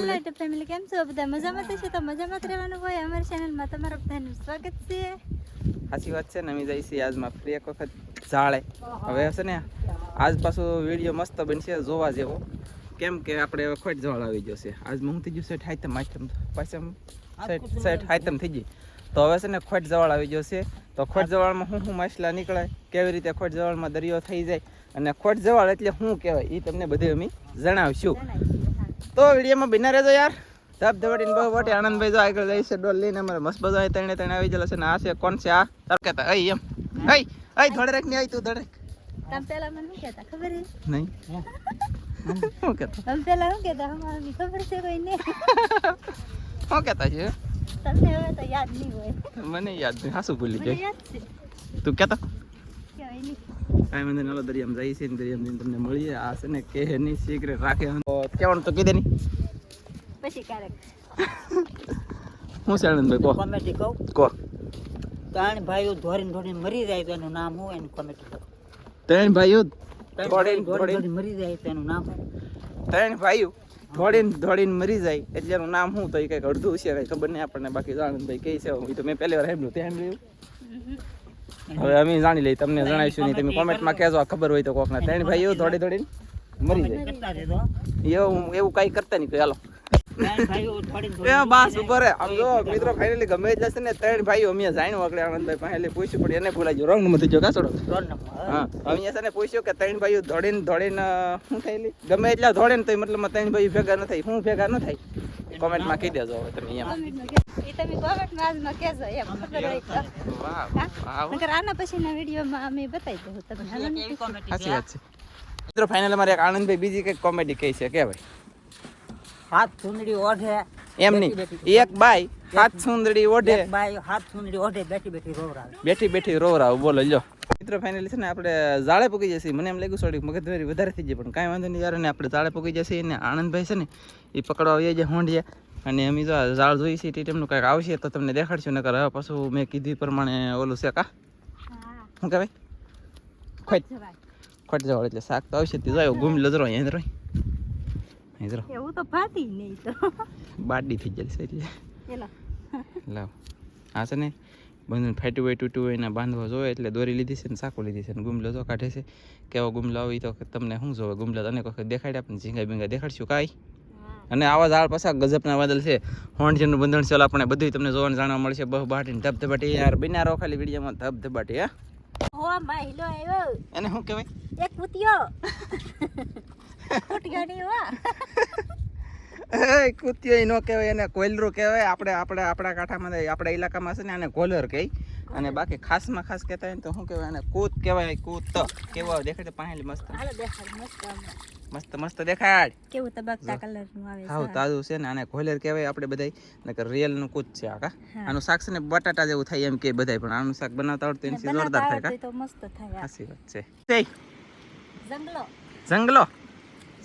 United family કેમ છો બધા મજામાં થશે તો મજામાં જ રહેવાનું હોય અમારી ચેનલમાં તમારો બધાનું સ્વાગત છે સાચી વાત છે ને અમે જઈએ છીએ આજમાં ફરી એક વખત ઝાડે હવે છે ને આજ પાછો વીડિયો મસ્ત બનશે જોવા જેવો કેમ કે આપણે ખોટ જવાળ આવી જશે આજમાં હું થઈ ગયું સેટ હાઈતમ આઈટમ પાછમ સેટ સેટ હાઈતમ થઈ ગઈ તો હવે છે ને ખોટ જવાળ આવી જશે તો ખોટ જવાળમાં શું શું માછલા નીકળે કેવી રીતે ખોટ જવાળમાં દરિયો થઈ જાય અને ખોટ જવાળ એટલે શું કહેવાય એ તમને બધું અમે જણાવશું તો વિડીયોમાં બિના રહેજો યાર. ધબ ધબડીને બહુ મોટી આનંદભાઈ જો આગળ જાય છે ડોલ લઈને અમારે મસ્ત બધા અહીં ત્રણે ત્રણે આવી ગયેલા છે ને આ છે કોણ છે આ? તરકેતા અહીં એમ. અય અહીં ધોડે રાખ ને આય તું ધોડે તમે પેલા મને શું કહેતા ખબર છે? નહીં. શું કહેતા? તમે પેલા શું કહેતા અમારી ખબર છે કોઈને શું કહેતા છે? તમને હવે તો યાદ નહીં હોય. મને યાદ નહીં હાસું ભૂલી જાય તું કેતો કહેવાય નહીં. કાંઈ વાંધો નહીં દરિયામાં જઈએ છીએ ને દરિયામાં જઈને તમને મળીએ. આ છે ને કે નહીં સિક્રેટ રાખે કહેવાનું તો કીધે નહીં પછી ક્યારેક. હું છે આનંદભાઈ કહો. કોમેડી કહું? કહો. ત્રણ ભાઈઓ ધોરીને ધોરીને મરી જાય તો એનું નામ હું એનું કોમેડી કહું. ત્રણ ભાઈઓ ધોરીને ધોરીને મરી જાય તો એનું નામ ત્રણ ભાઈઓ દોડીને દોડીને મરી જાય એટલે એનું નામ શું? તો એ કંઈક અડધું છે કંઈ ખબર નહીં આપણને. બાકી આનંદભાઈ કહે છે એ તો મેં પહેલી વાર સાંભળ્યું તે સાંભળ્યું હવે અમે જાણી લઈએ તમને જણાવીશું નહીં તમે કોમેન્ટમાં કહેજો ખબર હોય તો કોકના. ત્રણ ભાઈઓ દોડી દોડીને મરી જાય. એવું એવું કાંઈ કરતા નહીં હાલો. એ બાસ ઉપર આમ જો મિત્રો ફાઇનલી ગમે જશે ને ત્રણ ભાઈઓ અમે જાણ્યું આગળ આનંદભાઈ પૂછ્યું પણ એને ભૂલાઈ ગયું. રોંગ કાસોડો ત્રણ હા અહીંયા છે ને પૂછ્યું કે ત્રણ ભાઈઓ દોડીને દોડીને શું થયેલી ગમે એટલા ને તો મતલબ ત્રણ ભાઈઓ ભેગા ન થાય. શું ભેગા ન થાય? કોમેન્ટમાં કહી દેજો હવે તમે અહીંયા એ તમે કોમેન્ટમાં આજમાં કહેજો એમ. ખબર હોય તો. વાહ નકર આના પછીના વિડીયોમાં અમે બતાવી દઉં તમને. સાચી વાત છે. મિત્રો ફાઇનલ અમારે એક આનંદભાઈ બીજી કંઈક કોમેડી કહી છે કે ભાઈ? હાથ સુંદરી ઓઢે. એમ નહીં. એક બાઈ હાથ સુંદડી ઓઢે. ભાઈ હાથ સુંદરી ઓઢે બેઠી બેઠી રોવરાવ. બેઠી બેઠી રોવરાવ બોલો લ્યો. મિત્રો ફાઇનલી છે ને આપણે જાળે પૂકી જશે. મને એમ લાગ્યું થોડીક મગજમારી વધારે થઈ જાય પણ કાંઈ વાંધો નહીં યાર ને આપણે જાળે પૂકી જશે ને આનંદભાઈ છે ને એ પકડવા આવી જાય હોંડિયા. અને અમે જો ઝાડ જોઈએ છે તે કાંઈક આવશે તો તમને દેખાડશું નકર હવે પાછું મેં કીધું પ્રમાણે ઓલું છે કા શું કહેવાય? ખોટ. ખોટ જવાળ એટલે શાક તો આવશે તે જાય ગુમ લજરો અહીં રહી. અહીં રહો. એવું તો ફાતી નહીં તો. બાડી થઈ જશે છે એટલે. લાવ. આ છે ને બંધન ફાટ્યું હોય તૂટ્યું હોય એના બાંધવા જોવે એટલે દોરી લીધી છે ને સાકું લીધી છે ને ગુમલો જો કાઢે છે. કેવો ગુમલો આવી તો તમને શું જોવે? ગુમલો અનેક વખત દેખાડ્યા પણ ઝીંગા બીંગા દેખાડશું કાંઈ? અને આવા ઝાડ પાછા ગજબના વાદળ છે. હોણજીનું બંધણ છે આપણે બધું તમને જોવાનું જાણવા મળશે. બહુ બાટીને ધબધબાટી. યાર બિના રો ખાલી વિડીયોમાં ધબધબાટી હા? હો એને શું કહેવાય? એક કૂતિયો. કૂટ્યો નહીં હો. એ કૂતિયો નો કહેવાય એને કોયલરું કહેવાય. આપણે આપણે આપણા કાંઠામાં આપણા ઇલાકામાં છે ને આને કોલર કહે. અને બાકી ખાસમાં ખાસ કહેતા હોય ને તો શું કહેવાય એને કૂત કહેવાય કૂત. કેવો દેખાય પાણી મસ્ત. મસ્ત મસ્ત દેખાડ કેવું તબકતા કલરનું આવે હા છે? તાજું છે ને આને કોલર કહેવાય આપણે બધાય. નકર રિયલનું કૂત છે આ કા. આનું શાક છે ને બટાટા જેવું થાય એમ કે બધાય પણ આનું શાક બનાવતા આવડતું એની જોરદાર થાય કા. તો મસ્ત થાય. સાચી વાત છે. જંગલો. જંગલો.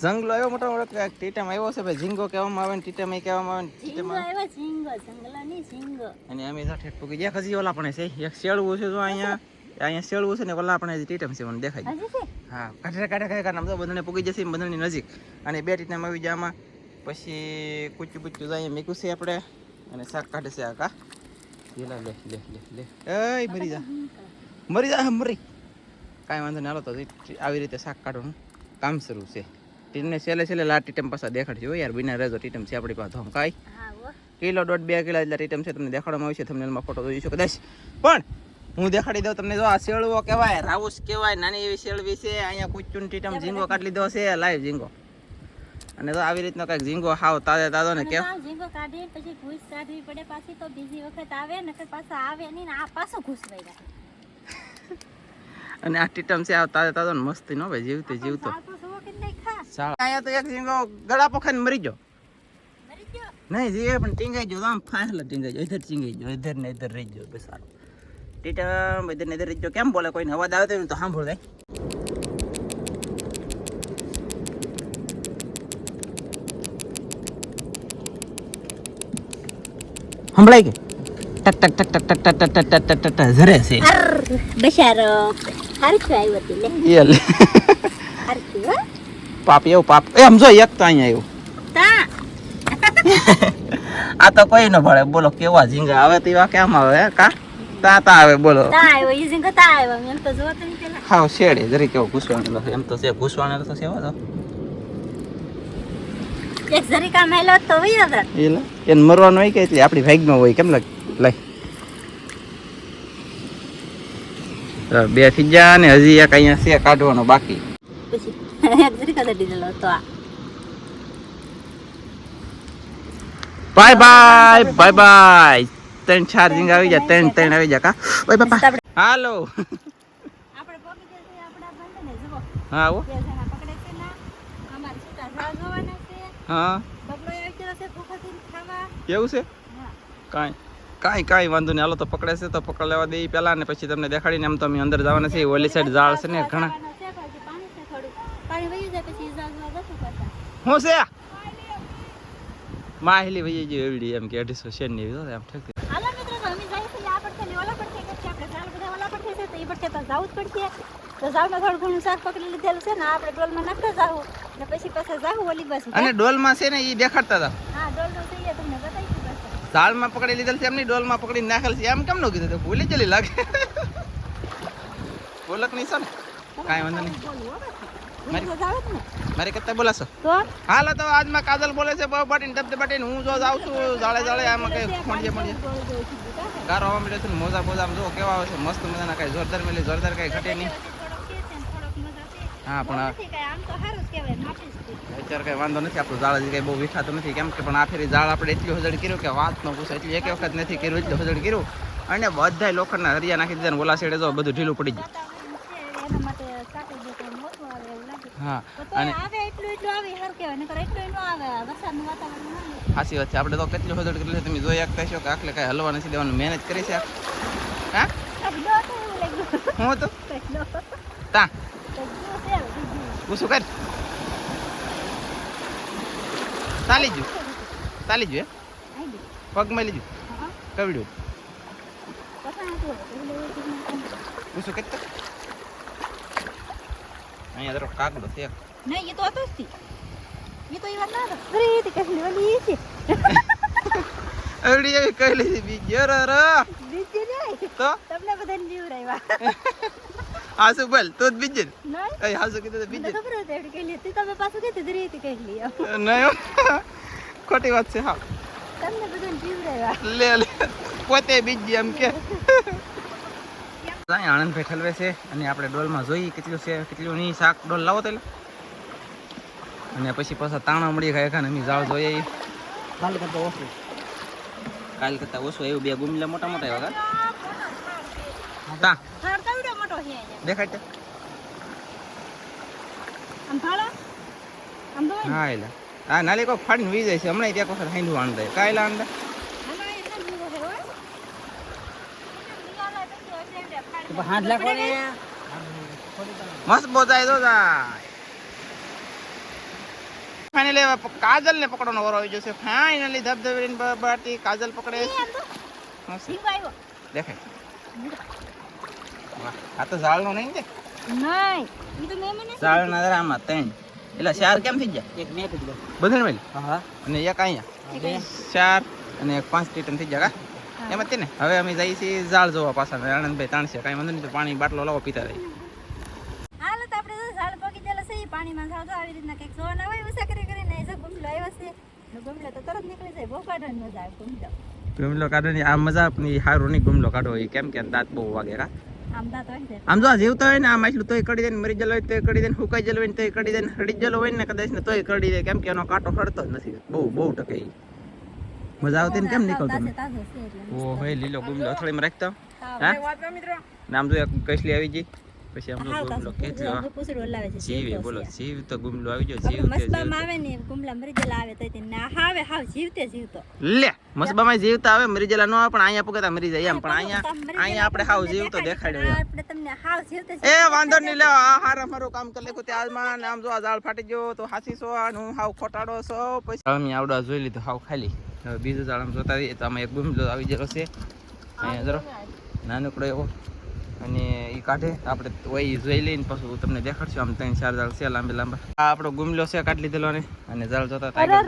જંગલો એવો મોટા મોટો ટીટામાં આવ્યો છે ભાઈ ઝીંગો કહેવામાં આવે ને એ કહેવામાં આવે ઝીંગો આવ્યો ઝીંગો જંગલો ની ઝીંગો. અને અમે સાથે પૂકી ગયા. ખસી ઓલા પણ છે એક શેળવું છે જો અહીંયા. અહીંયા શેળવું છે ને ઓલા પણ હજી ટીટમ છે મને દેખાય. હા કાઢે કાઢે કાઢે કારણ તો બધાને પૂકી જશે બધાની નજીક. અને બે ટીટમ આવી જાય આમાં. પછી કૂચું કૂચું જાય મેકું છે આપણે. અને શાક કાઢે છે આ કા. લે લે લે લે લે. એય મરી જા. મરી જા મરી. કાંઈ વાંધો નહીં હાલો તો આવી રીતે શાક કાઢવાનું કામ શરૂ છે. ટીમને છેલ્લે છેલ્લે લા ટીટમ પાછા દેખાડજો યાર બિના રેજો ટીટમ છે આપણી પાસે ધમ કાંઈ કિલો દોઢ બે કિલો એટલા ટીટમ છે તમને દેખાડવામાં આવશે તમને એમાં ફોટો જોઈશું કદાચ પણ હું દેખાડી દઉં તમને જો આ શેળવો કહેવાય રાઉસ કહેવાય નાની એવી શેળવી છે અહીંયા કુચુન ટીટમ ઝીંગો કાઢી લીધો છે લાઈવ ઝીંગો. અને તો આવી રીતનો કંઈક ઝીંગો હાવ તાજે તાજો ને આ ઝીંગો કાઢી પછી ઘૂસ કાઢવી પડે પાછી તો બીજી વખત આવે નકર પાછા આવે નહીં ને આ પાછું ઘૂસવાઈ જાય અને આ ટીટમ છે આ તાજે તાજો ને મસ્તી નો ભાઈ જીવતે જીવતો. આ સાળા. અહીંયા તો એક ઝીંગો ગળા પોખાઈને મરી ગયો નહીં જીવે પણ ટીંગાઈ ગયો આમ ફાંસલા ટીંગાઈ ગયો ઇધર ટીંગાઈ ગયો ઇધર ને ઇધર રહી ગયો બસ સારું ટીટમ ઇધર ને ઇધર રહી ગયો કેમ બોલે કોઈને અવાજ આવે તો સાંભળ જાય સંભળાય કે ટક ટક ટક ટક ટક ટક ટક ટક ટક ટક ઝરે છે બિચારો હરખું આવ્યો તી લે એ લે હરખું હો પાપ એવું પાપ. એ સમજો એક તો અહીંયા આવ્યું. આ તો કોઈ ન ભળે બોલો કેવા ઝીંગા? આવે તેવા કેમ આવે કા? તા તા આવે બોલો. તા તા તો હાવ શેડે જરી કેવો ઘૂસવાનો એમ તો છે ઘૂસવાનો તો છે તો. એક જરીકા મેલો તો વયો જાત. એ લે એને મરવાનું હોય કે એટલે આપણી ભાગમાં હોય કેમ લાગે? લઈ. બે થઈ ગયા ને હજી એક અહીંયા છે કાઢવાનો બાકી. પછી બાય બાય બાય બાય ત્રણ ચાર ઝીંગ આવી જાય ત્રણ ત્રણ આવી જાય કા? ઓય બાપા હાલો છે? કાંઈ કાંઈ કાંઈ વાંધો નહીં. હાલો તો પકડે છે, તો પકડ લેવા દે પહેલા ને પછી તમને દેખાડીને એમ તો અંદર જવાના છે ઓલી સાઈડ ઝાડ છે ને, ઘણા જવાનું છે, પછી પાણી છે થોડું પાણી વહી જાય પછી ઝાડ ઝાડ જતું કરતા શું છે? માહિલી વહી ગઈ એવડી એમ કે અઢીસો શેરની એવી એમ ઠીક. છે છે જ છે અને ડોલમાં છે ને એ દેખાડતા હતા. ઝાડમાં પકડી લીધેલ છે એમની ડોલમાં પકડી નાખેલ છે. એમ કેમ નો કીધું? તો ભૂલી ચલી લાગે. બોલક નહીં છે ને? કાંઈ વાંધો નહીં. મારી- ભૂલી બોલાસો તો? હાલો તો આજમાં કાજલ બોલે છે બહુ બાટીને ધબધે બાટીને હું જો જાઉં છું જાળે જાળે આમાં કઈ ખોંડીએ મોંડીએ ગારો આવવા મળે છે મોજા બોજા જો કેવા આવે છે મસ્ત મજાના કઈ જોરદાર મેલી જોરદાર કઈ ઘટે નહીં. હા પણ અત્યારે કઈ વાંધો નથી આપણું જાળ કઈ બહુ વિખાતું નથી કેમ કે પણ આ ફેરી ઝાડ આપણે એટલું હજડ કર્યું કે વાત ન પૂછે એટલી એક વખત નથી કર્યું એટલું હજડ કર્યું. અને બધા લોખંડના હરિયા નાખી દીધા ઓલા સાઈડે જો બધું ઢીલું પડી ગયું. હા. અને સાચી વાત છે. આપણે તો કેટલું હજડ કરેલું છે તમે જોઈ શકતા છો કે આખલે કાંઈ હલવા નથી દેવાનું મહેનત કરી છે હા? હું તો. તા ગુસ્સો કર? ચાલી ગયું ચાલી ગયું હે? પગમાં લીધું? કવડ્યું? ગુસ્સો કરતો? અહીંયા જરો કાગડો છે એક. નહીં એ તો હતો જ થી. એ તો એ વાત ના હતો. અરે, એ તો કહેલી ઓલી છે. એવડી એવી કહી લીધી બીજી અરે બીજી નહીં. તો તમને બધાને જીવડાવ્યા. હાસુ બોલ તું જ બીજી નહીં? હાસુ કીધું તો બીજી ખબર હતી એવડી કહેલી હતી. તમે પાછું કીધું ધીરે હતી કહેલી. નહીં. ખોટી વાત છે હા તમને બધાને જીવડાવ્યા. લે લે પોતે બીજી એમ કે અહીં આનંદભાઈ ઠલવે છે અને આપણે ડોલમાં જોઈએ કેટલું છે કેટલું નહીં શાક ડોલ લાવો તો અને પછી પાછા તાણા મળી ગયા ખાને અમે જાવ જોઈએ. કાલ કરતા ઓછું. કાલ કરતા ઓછું એવું બે ગુમલા મોટા મોટા એવા કા. દેખાય. હા એટલે હા નાલી કોક ફાડીને વી જાય છે. હમણાં ત્યાં વખત હાંડવું આણ દે કાયલા આણ દે આમાં એ છે ને લીલો છે, હોય. લીલો લાય પછી એટલે એટલે ફાડીને તો હાથ લાખો મસ્ત બોજાય તો ફાઇનલી હવે કાજલ ને પકડવાનો વારો આવી જશે. ફાઇનલી ધબધબીને બાટી કાજલ પકડે. દેખાય. આ તો ઝાડનો નો નહીં. ઈ તો મેં ઝાડના આમાં ત્રણ. એટલે ચાર કેમ થઈ ગયા? એક મેં કીધું. બધાને મળી હા અને એક અહીંયા. ચાર અને એક પાંચ ટીટન થઈ ગયા કા? એમ જ ને હવે અમે જઈએ છીએ ઝાડ જોવા પાછા આનંદભાઈ તાણશે કાંઈ વાંધો નહીં તો પાણી બાટલો લાવો પીતા રહી. હાલો તો આપણે ઝાડ પકી છે પાણીમાં જાવ આવી રીતના કંઈક જોવાના હોય ઉષા કરી કરીને એ જો ગુમલો આવ્યો છે. ને ગુમલો તો તરત નીકળી જાય બહુ કાઢવાની મજા આવે ગુમલો. ગુમલો કાઢવાની આ મજા આપની સારું નહીં ગુમલો કાઢવો એ કેમ કે દાંત બહુ વાગે કા આમ જો આ હોય ને આમ એટલું તોય કડી દે ને મરી જલો હોય તોય કડી દે ને હુકાઈ જલો હોય ને તોય કડી દે ને ગયેલો હોય ને કદાચ ને તોય કડી દે કેમ કે એનો કાંટો હડતો જ નથી બહુ બહુ ટકે. મજા આવતી ને કેમ નીકળતો છે ઓ લીલો ગુમલો અથડીમાં રાખતો. હા. નામ જો કસલી આવી ગઈ. પછી આમ ગુમલો કેટલો છે જીવે બોલો જીવ તો ગુમલો આવી ગયો જીવ આપણે તે જીવ મસ્બામાં આવે ને ગુમલા મરી ગયેલા આવે તો તે ના હાવે હાવ જીવતે જીવતો. લે મસબામાં જીવતા આવે મરી નો ન આવે પણ અહીંયા પગતા મરી જાય એમ. પણ અહીંયા અહીંયા આપણે હાવ જીવતો દેખાડ્યો આપણે તમને હાવ જીવતે એ વાંધો નહીં લે આ હાર મારું કામ કરી લેખું ત્યારમાં માં આમ જો આ ઝાડ ફાટી ગયો તો હાસી સો અને હું હાવ ખોટાડો છો પછી અમે આવડા જોઈ લીધું હાવ ખાલી. હવે બીજું ઝાડ આમ જોતા રહીએ તો આમાં એક બુમલો આવી ગયેલો છે. અહીંયા જરો. નાનકડો એવો. અને એ કાઢે. આપણે વહી જોઈ લઈને પછી તમને દેખાડશું. આમ ત્રણ ચાર ઝાડ છે લાંબી લાંબા. આ આપણો ગુમલો છે કાઢી લીધેલો ને. અને ઝાડ જોતા આ આવી.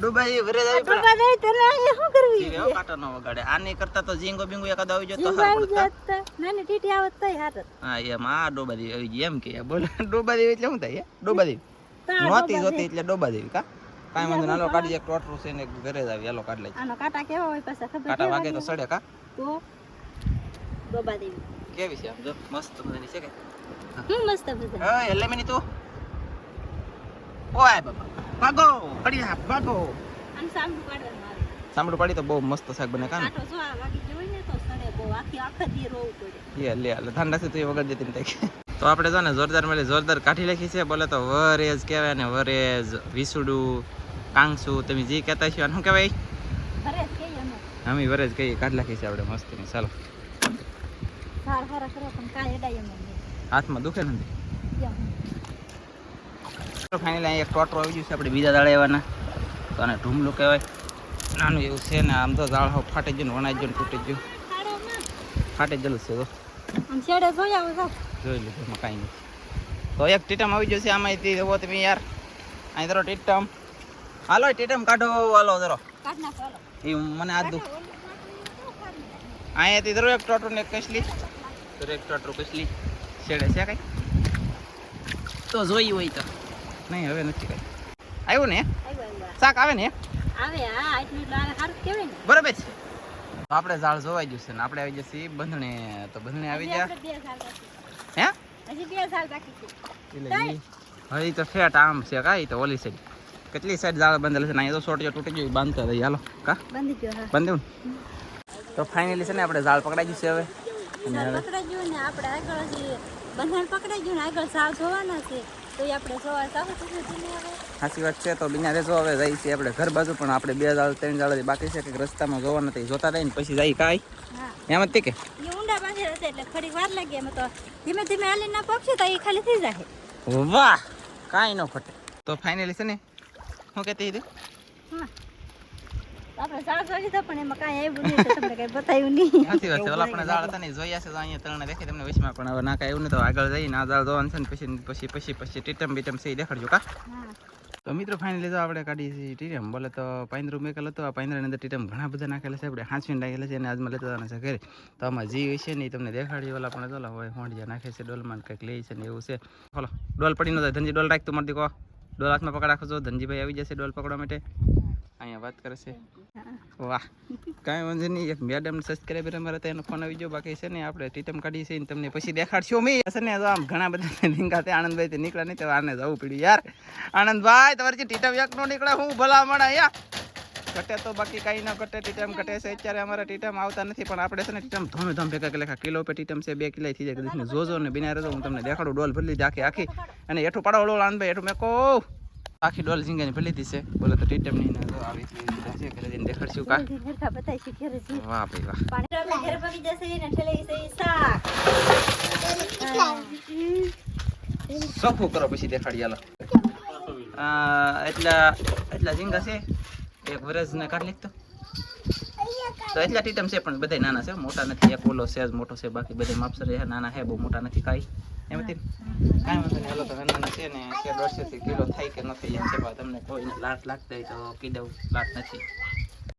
ડુબાઈ આવી પણ ડોબા દેવી તને શું કરવી જીવે હો, ન વગાડે. આની કરતા તો ઝીંગો બિંગો એકાદ આવી જતો આવી પડત તો નાની ટીટી આવત તોય હારત. હા એમ આ ડોબાદેવી આવી એમ કે બોલ ડોબાદેવી એટલે શું થાય હે? નહોતી ડોબા જોતી એટલે ડોબાદેવી કા? કાંઈ વાંધો નાલો કાઢી એક ટોટરું છે ને ઘરે જ આવી. હાલો કાઢ લઈ આનો કાટા કેવો હોય પાછા ખબર કાટા વાગે તો સડે કા? તો ડોબા દેવી. કેવી છે આમ? જો મસ્ત મજાની છે કે? હું. મસ્ત બધા ઓય એટલે મેની તો. ઓય બાબા ભાગો પડી જા ભાગો. આમ સામડું કાઢવાનું આવે. સામડું પાડી તો બહુ મસ્ત શાક બને કા કાંટો જો આ વાગી ગયો ને તો સડે બહુ. આખી આખા દી રોવું પડે. લે લે એટલે ઠંડા છે તો એ વગર જતી ને થાય તો આપણે જો ને જોરદાર મળી જોરદાર કાઢી લખી છે. બોલે તો વરેજ કહેવાય ને વરેજ વિસુડું કાંગસુ તમે જે કહેતા છો શું કહેવાય? અમે. વરેજ કહીએ. કાઢી લખી છે આપણે ચાલો. એડાય એમ નહીં. હાથમાં દુખે નથી. ફાઇનલી અહીંયા ટોટરો આવી ગયું છે આપણે બીજા દાડે આવવાના તો આને ઢૂમલું કહેવાય. નાનું એવું છે ને આમ તો દાળ ફાટી ગયું ને વણાઈ ગયું તૂટી ગયું. ફાટી ગયેલું છે તો આમ છેડે જોઈ આવો સાહેબ જોઈ લીધું એમાં કાંઈ નથી. તો એક ટીટમ આવી જશે આમાંથી એવો તમે યાર. અહીં ધરો ટીટમ. હાલો ટીટમ કાઢો હાલો ધરો. એ મને આ નાખે? અહીંયાથી ધરો એક ટોટરું ને એક કસલી. ધરો એક ટોટરું કસલી. છેડે છે કઈ? તો જોઈ હોય તો. નહીં હવે નથી કઈ. આવ્યું ને. શાક આવે ને? બરોબર છે. આપણે ઝાડ જોવાઈ ગયું છે ને આપણે આવી જશે બંધણે. તો બંધણે આવી હજી હે? હજી બે સાલ બાકી છે. એટલે ઈ તો ફેટ આમ છે કા ઈ તો ઓલી સાઈડ કેટલી સાઈડ જાળ બંધેલ છે ને અહીંયા તો સોટિયો તૂટી ગયું બાંધતા રહી. હાલો કા? બાંધી ગયો બાંધ્યું તો ફાઇનલી છે ને આપણે જાળ પકડાઈ ગયું છે હવે. અને પકડાઈ ગયું ને આપણે આગળ હજી બંધણ પકડાઈ ગયું ને આગળ સાવ જોવાના છે. તો એ આપણે જોવા સાવ સુધી ધીમે હવે? સાચી વાત છે તો બીજા રેજો હવે જઈ છીએ આપણે ઘર બાજુ પણ આપણે બે ઝાડ ત્રણ ઝાડ બાકી છે કે રસ્તામાં જોવા નથી જોતા રહીને પછી જાય કાંઈ. એમ જ તે કે? ઊંડા બાંધેલા હતા એટલે થોડીક વાર લાગી એમાં તો ધીમે ધીમે હાલી ના તો એ ખાલી થઈ જાય. વાહ કાંઈ ન ખોટે. તો ફાઇનલી છે ને હું કહેતી હતી? આપણે સાવ જોઈ લીધા પણ એમાં કાંઈ આવ્યું નહીં તમને કાંઈ બતાવ્યું નહીં. સાચી વાત છે. ઓલા પણ ઝાડ હતા ને જોયા છે તો અહીંયા ત્રણ દેખાય તમને વચમાં પણ. હવે ના કાંઈ એવું નહીં તો આગળ જઈને આ ઝાડ જોવાનું છે ને પછી પછી પછી પછી ટીટમ બીટમ છે એ દેખાડજો કા? હા. તો મિત્રો ફાઇનલી તો આપણે કાઢીએ છીએ ટીરમ બોલે તો પાંદરું મેકેલ હતો, આ પાંદરાની અંદર ટીરમ ઘણા બધા નાખેલા છે. આપણે હાંચવીને નાખેલા છે અને આજમાં લેતા જવાના છે ઘરે. તો આમાં જી છે ને એ તમને દેખાડી ઓલા પણ ચાલો હોય હોંડિયા નાખે છે, ડોલમાં કંઈક લે છે ને એવું છે. બોલો, ડોલ પડી ન જાય, ધનજી ડોલ રાખતું મારી દીકો ડોલ હાથમાં પકડ રાખો ધનજીભાઈ આવી જશે ડોલ પકડવા માટે. અહીંયા વાત કરે છે વાહ. કાંઈ વાંધો નહીં. એક મેડમ સબસ્ક્રાઈબર અમારે તો એનો ફોન આવી ગયો. બાકી છે ને આપણે ટીટમ કાઢી છે ને તમને પછી દેખાડશો મેં હશે ને આમ ઘણા બધા લીંગા તે આનંદભાઈ તે નીકળ્યા નહીં તો આને જવું પડ્યું યાર. આનંદભાઈ, તમારે જે ટીટમ એક નો નીકળે હું ભલા મળે યા ઘટે તો બાકી કાંઈ ન ઘટે ટીટમ ઘટે છે. અત્યારે અમારે ટીટમ આવતા નથી પણ આપણે છે ને ટીટમ ધોમે ધોમ ભેગા કે લેખા કિલો પે ટીટમ છે બે કિલો થઈ જાય. કદાચ જોજો ને બિના રહેજો હું તમને દેખાડું ડોલ ભરી લીધી આખી આખી. અને એઠું પાડો ડોલ આનંદભાઈ એઠું મેં કહું આખી ડોલ ઝીંગાની ભરી દીધી છે. બોલો તો ટીટમની ના આવી છે ઘરે જઈને દેખાડશું કા. ઘરે ઘરકા બતાવીશું ઘરે જઈ. વાહ ભાઈ વાહ. પાણી ઘરે પગી જશે ને ઠેલાઈ જશે શાક. સોખું કરો પછી દેખાડી એટલા એટલા ઝીંગા છે? એક વરસ ને કાઢી લીધો. તો એટલા ટીટમ છે પણ બધા નાના છે મોટા નથી, એક ઓલો છે મોટો છે, બાકી બધા માપસર છે, નાના છે, બહુ મોટા નથી, કાંઈ. એમ હતી કાંઈ વાંધો નહીં તો નાના છે ને કે દોઢસોથી કિલો થાય કે નથી એમ છે તમને કોઈને લાટ લાગતા હોય તો કીધું લાટ નથી.